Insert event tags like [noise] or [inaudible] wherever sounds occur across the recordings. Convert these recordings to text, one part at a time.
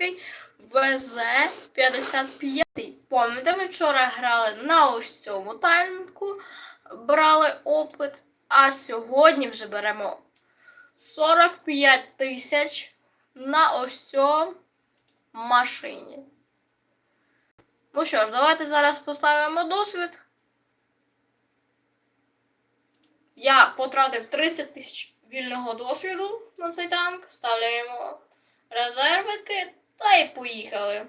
Київський ВЗ-55. Пам'ятаєте, ми вчора грали на ось цьому танку, брали опит, а сьогодні вже беремо 45 тисяч на ось цьому машині. Ну що ж, давайте зараз поставимо досвід. Я потратив 30 тисяч вільного досвіду на цей танк. Ставляємо резервики та й поїхали.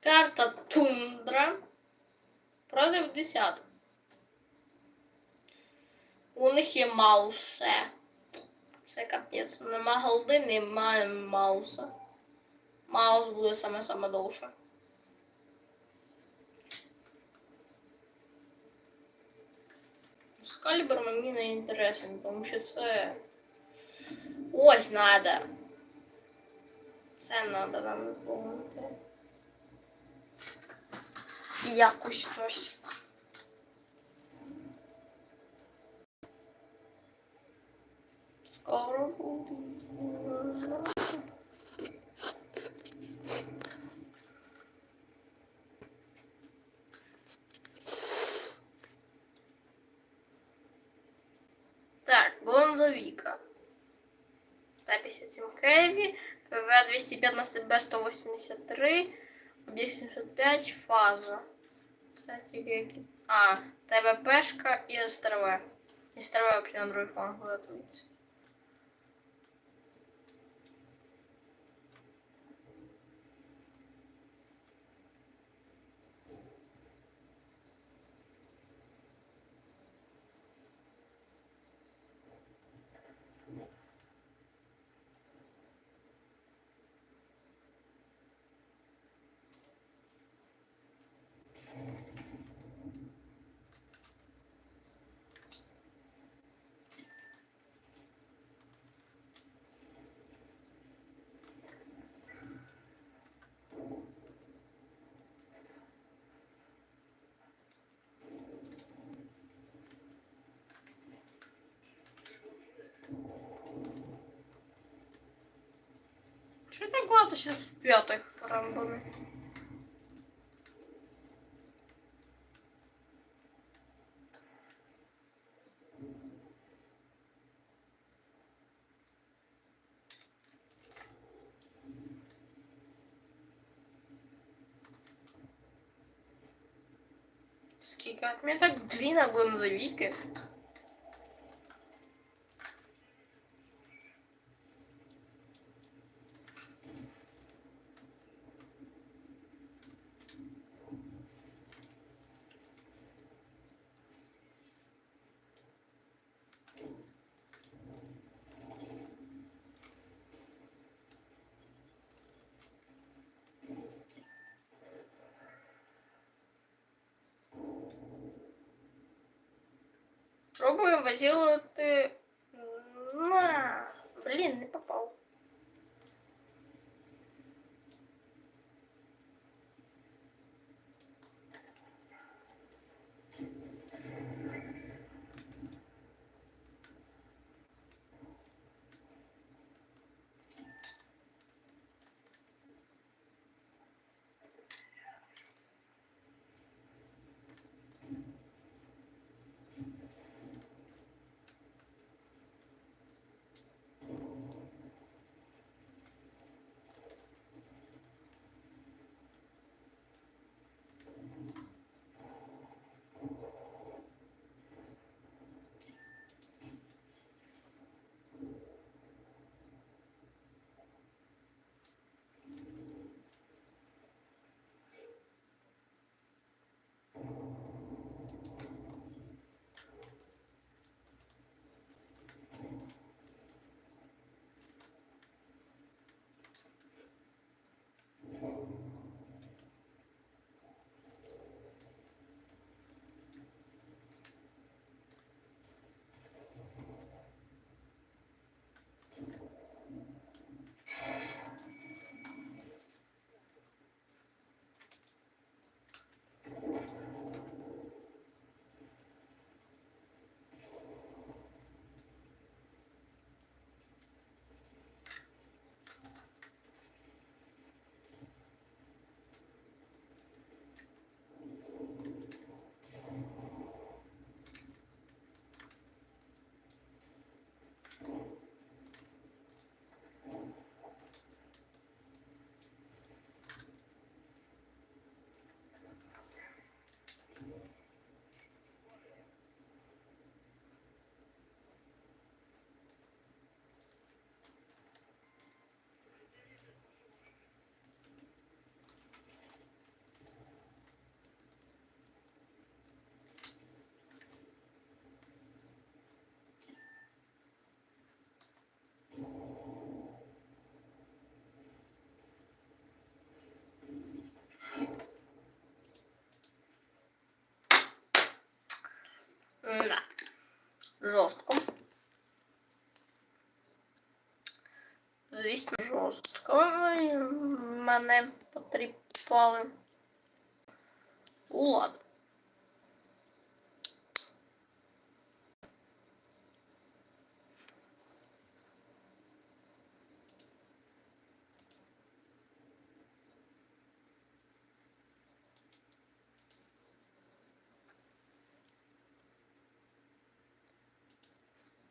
Карта Тундра. Против десяток. У них є маус все. Все капець. Нема голди, немає мауса. Маус буде саме-саме довше. Скалібр мені не інтересен, тому що це. Ось надо. Це надо нам виповнити. Якось щось. Скоро буде. Так, Гонзовіка. Т-57 Кеві, ПВ-215 Б-183, об'єкт 75, фаза. Це тільки які. А, ТВПшка і СТРВ. І СТРВ взагалі на другий фланг готується. Что так багато сейчас в п'ятих рамбами? Скільки? От мене так дві на гонзовіки. Пробуємо возилувати. На. Блін, Жорстко. Звісно, жорстко. Мене потріпали. Ладно.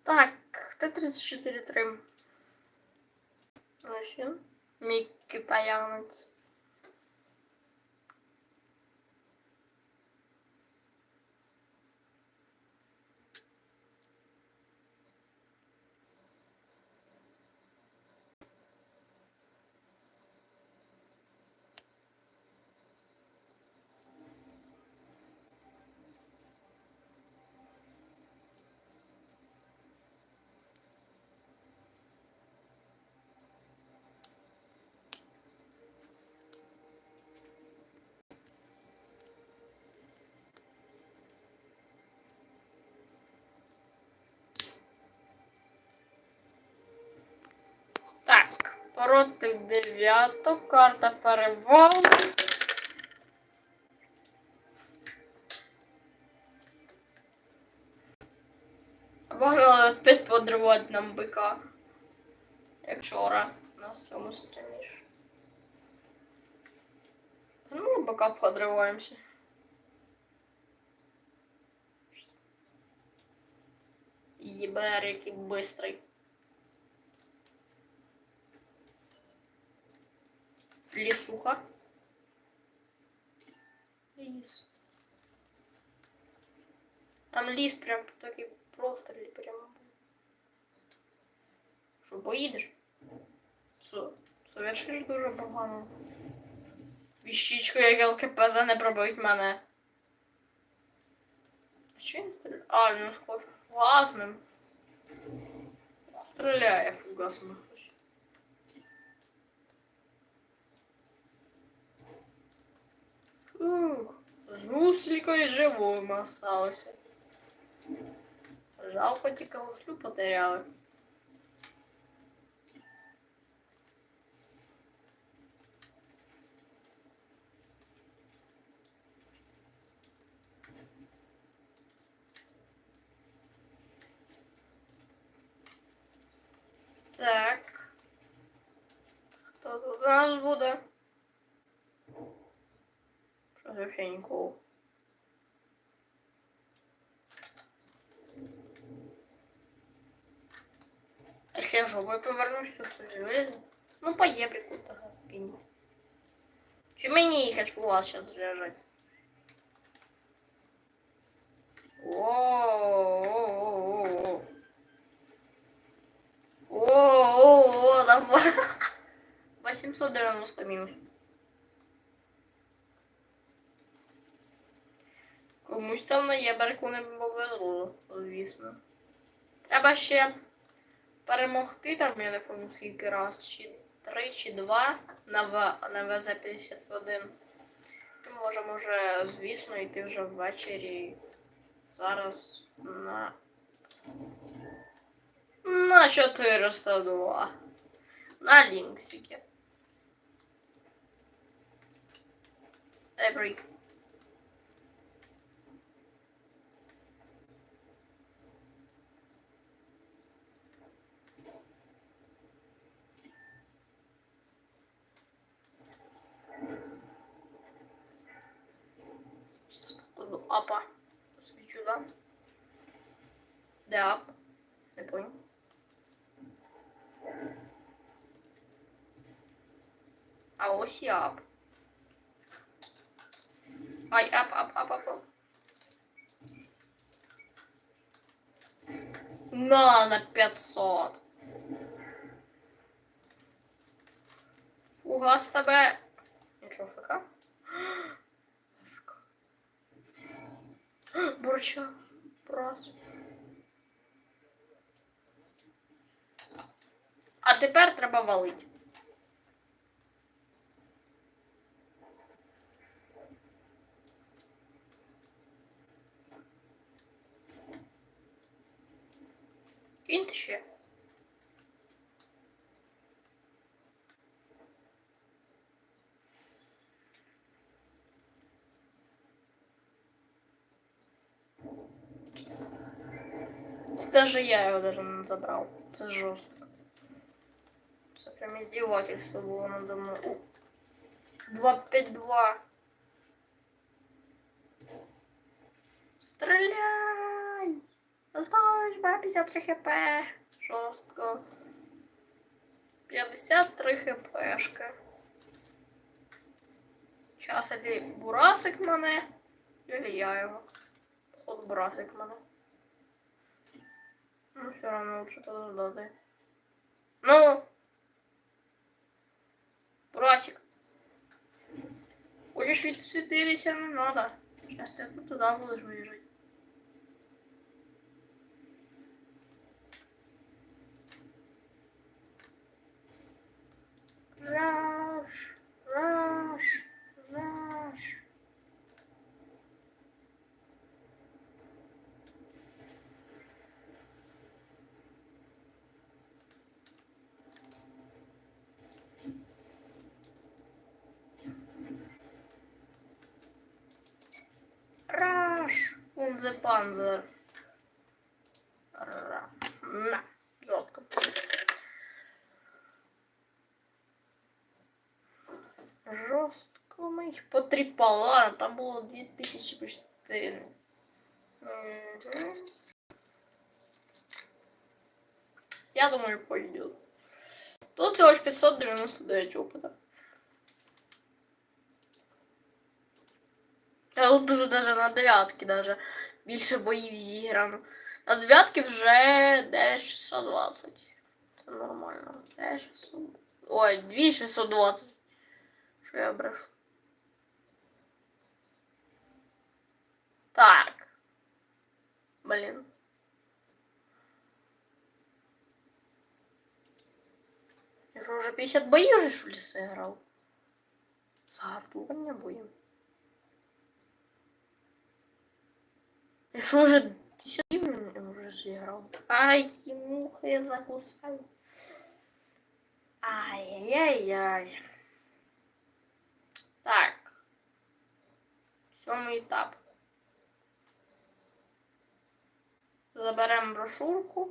Так, Т-34-3. Ось він. Мій китаянець. Так, проти дев'яток, карта перевалу. Погнали опять подривати нам бика. Як вчора на цьому стрімі. Ну, бика подриваємося. Єбер, який бистрий. Лісуха. Ліс. Там ліс прям такий просто був. Що, поїдеш? Все. Совершиш дуже погано. Віщичку, як ЛКПЗ не пробить мене. А чи він стріляє? А, він схож фугасним. Стріляє фугасним. Ух, з гусликою живим осталося. Жалко тільки гуслю потеряли. Так. Хто тут у нас буде? Що вообще нікого. А если я жопой повернусь, то хтось вилізе? Ну, по єбрику того кинь. Чи мені їхати у вас зараз лежать? О-о-о-о-о. О-о-о, давай. 890 минус. Комусь там на єберку не повезло, звісно. Треба ще перемогти там, я не пам'ятаю скільки раз, чи три, чи два на, В, на ВЗ-51. І можемо вже, звісно, йти вже ввечері. Зараз на. На 402. На лінксіки. Дай апа. Свечу, да? Да. Не понял. А ось і ап. Ай, ап, ап, ап, ап, ап. На, на 500. Фугас тебе. Нічого, ФК? [gasps] Борча. Раз. А тепер треба валить Кінь ще. Даже я його даже не забрав. Це жорстко. Це прям издевательство було надо мною. У. 252. Стреляй! Осталось бы 53 хп. Жорстко. 53 хпшка. Сейчас или бурасик мене, или я його. Походу бурасик мене. Ну, все равно лучше подождать. Ну! Бурасик. Хочеш светилися, не надо. Сейчас ты тут будешь будеш Раш, он the panzer. Ра. На, жестко. Жорстко ми їх потріпали. Ладно, там було 2000 почти. Мгм. Я думаю, пойдет. Тут всего лишь 599 опыта. А тут уже даже на дев'ятки даже більше боїв зіграно. На дев'ятки вже 9620. Це нормально. 9600. Ой, 2620. Що я брешу? Так. Блін. Я що, вже 50 боїв же, що ли, зіграв? Загартування боїв. Я Що, вже 50 боїв я вже зіграв? Ай, муха, я закусаю. Ай-яй-яй-яй. Так. Сьомий етап. Заберемо брошурку.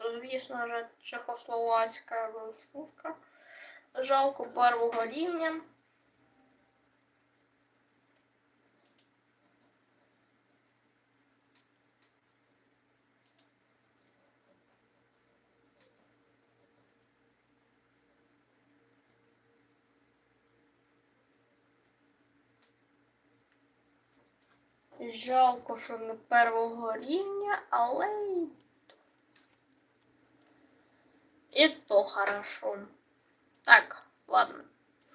Звісно ж, чехословацька брошурка. Жалко первого рівня. Жалко, що не первого рівня, але. І то хорошо. Так, ладно.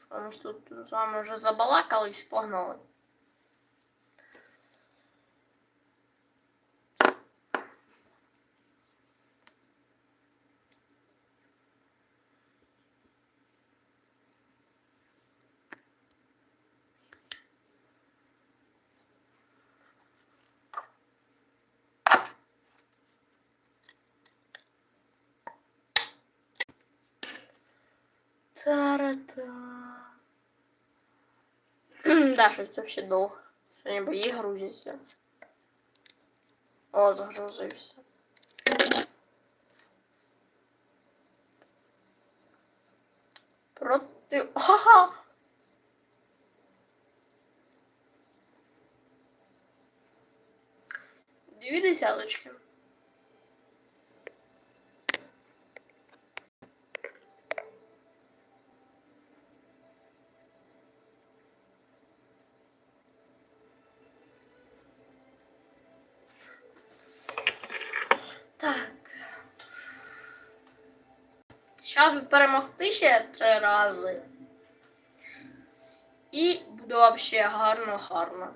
Що ми тут з вами вже забалакались, погнали. Та-ра-та. Да, щось це ще довго. Що ніби її грузяться. О, загрузився. Проти. Ага! Дві десяточки. Так. Зараз перемогти ще три рази. І буде вообще гарно-гарно.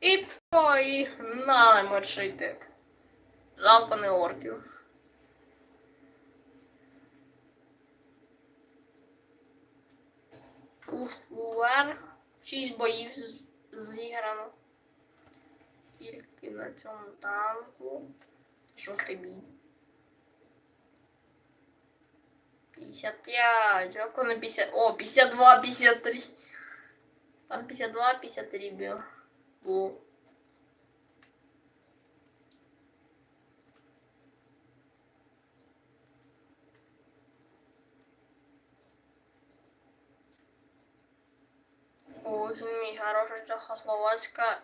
І погнали мочити. Жалко не орків. Ух, вверх. Шість боїв зіграно. скільки на цьому танку. Шостий бій. 55. Як на 50. О, 52, 53. Там 52, 53 біг. Було. Ось мій хороша Чехословацька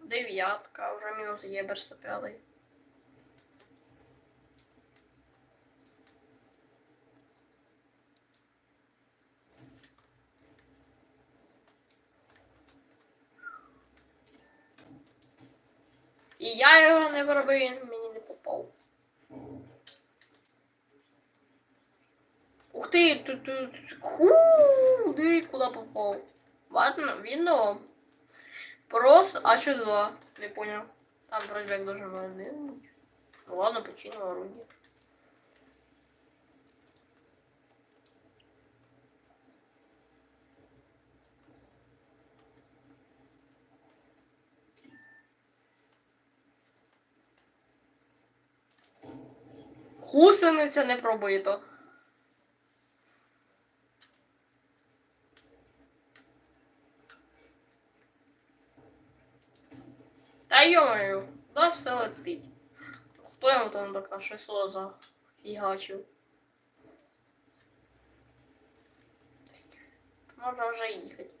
дев'ятка, вже мінус єбер 105. І я його не виробив, він мені не попав. Ух ти, тут, тут, ху, диви, куди попав. Ладно, видно. Просто, а що два? Не понял. Там вроде как должен один. Ну ладно, починимо орудие. Гусениця не пробито. Та йомаю, да все летить. Хто йому там так на 600 зафігачив? Можна вже їхати.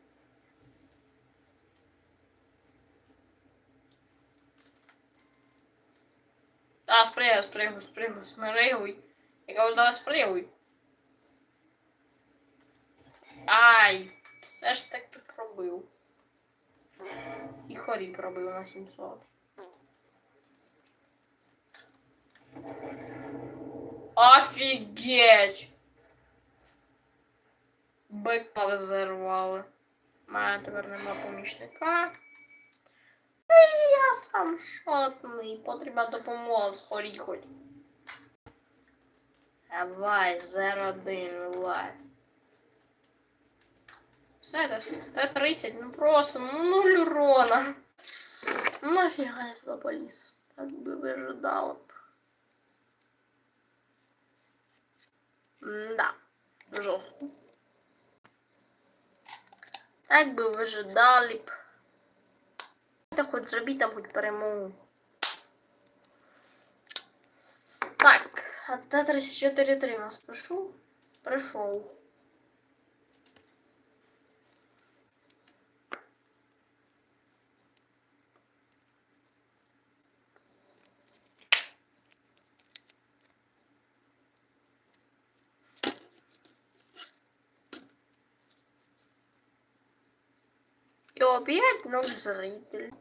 Да, спригай, спригай, спригай, смиригуй. Я кажу, давай спригуй. Ай, все ж таки пробив. І хорі пробив на 700. Офігеть! Бика розірвали. У мене тепер нема помічника. І я сам шотний. Потрібна допомога схоріть хоч. Давай, 0-1, давай. Все, це Т 30, ну просто, ну нуль урона. Ну нафіга я туди поліз. Так би вижидала б. Да, жорстко. Так би вижидали б. Хоч зробіть там хоч перемогу. Так, а Т-34-3 нас прийшов? Прийшов. И опять новый зритель.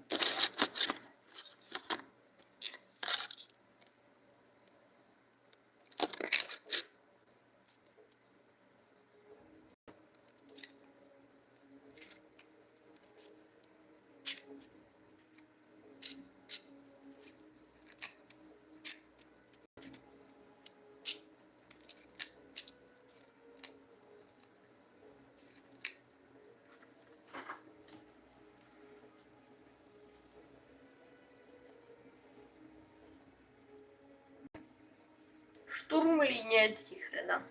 Штурм линия Сихрена.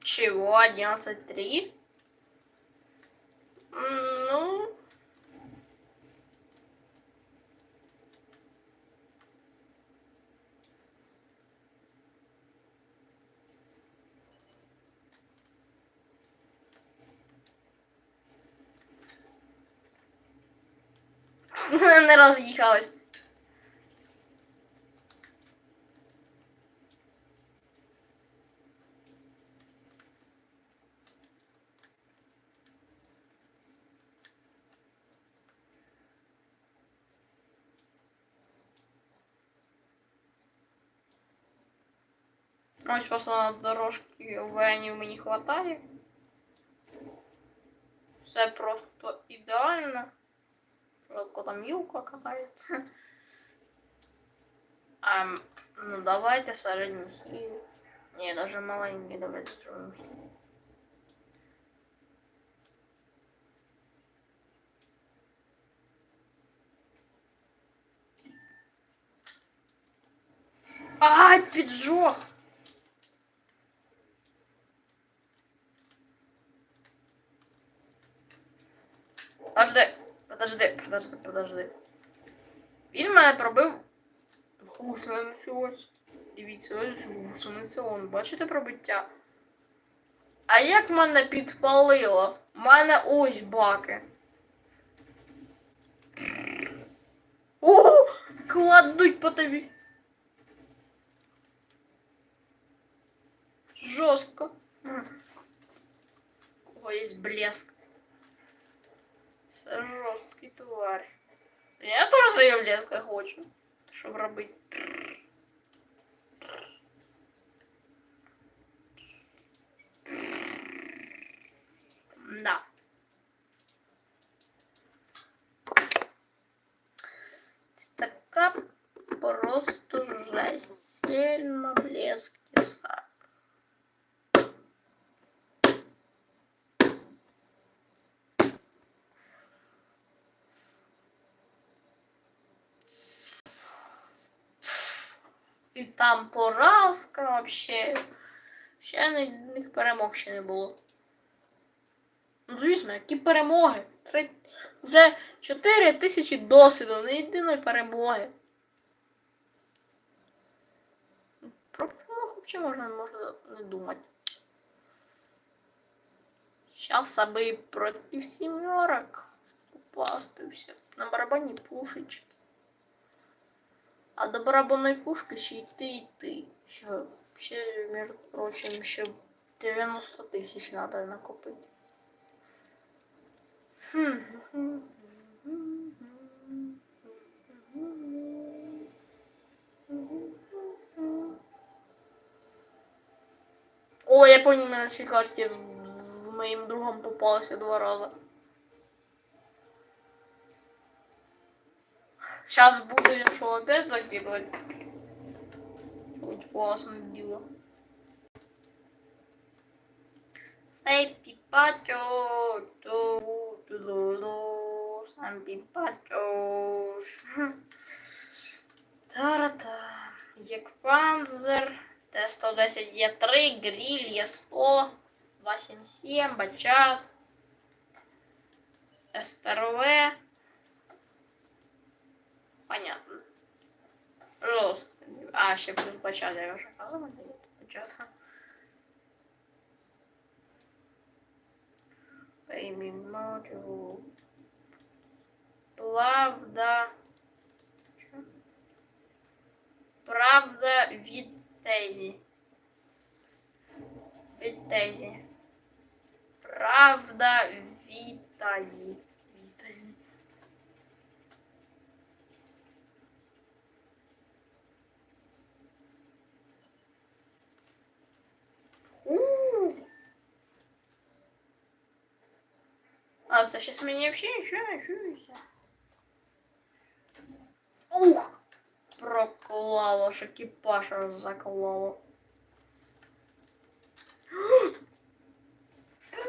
Чего? одиннадцать три? Не роз'їхалась. Ось просто на дорожки венів мені хватає. Все просто ідеально. Жалко там Юлка катається. А А, ну давайте середній хід. Ні, даже маленький, давайте зробимо хід. Ай, піджог! Подожди, Подожди, подожди, подожди. Він мене пробив в гусеницю ось. Дивіться, ось гусениця, он, бачите пробиття? А як мене підпалило? У мене ось баки. О, кладуть по тобі. Жорстко. Кого є блеск. жесткий тварь. Я тоже свое леска хочу, чтобы работать. Да. Такая просто жесть. Сильно блеск киса. Там поразка вообще. Ще ні- ніяких перемог ще не було. Ну, звісно, які перемоги? Три... Вже 4 тисячі досвіду, не єдиної перемоги. Про перемогу взагалі можна, можна не думати. Сейчас аби проти сімерок попастився. На барабані пушечки. А до барабанної пушки ще йти йти. Ще, ще, між прочим, ще 90 тисяч треба накопити. О, я помню, на цій карті з, з моїм другом попалося два рази. Сейчас буду я что, опять закидывать? Хоть классное дело. Сай пипачо, ту ту ду ду сам пипачош. Та-ра-та. Як панзер. Т-110 є 3, гриль є 100, 277, бачат, СТРВ. Понятно. Жестко. А, ще плюс бачат, я вже казала, де є бачат. Baby module. Правда. Що? Правда від тезі. Від тезі. Правда від тазі. Від тазі. Ух. А, це щас мені нічого не чується. Ух! Проклало, ж екіпаж заклало.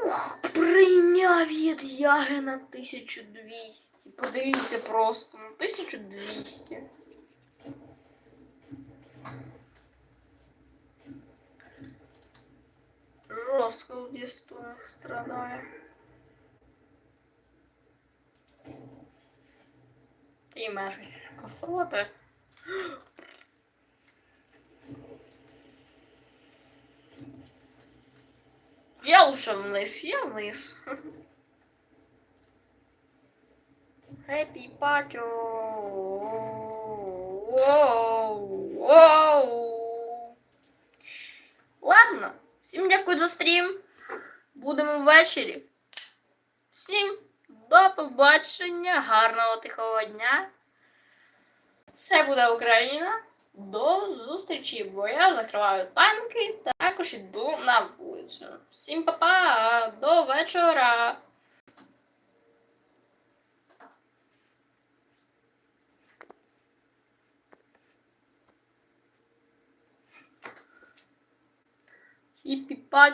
Ух, прийняв від яги на 1200. Подивіться просто на 1200. Жорстко в дістунах страдає. Маєш щось косоти. Я лучше вниз, я вниз. Happy воу. Ладно, всім дякую за стрім. Будемо ввечері. Всім до побачення, гарного тихого дня. Все буде Україна. До зустрічі, бо я закриваю танки та також йду на вулицю. Всім па-па, до вечора! І піпать.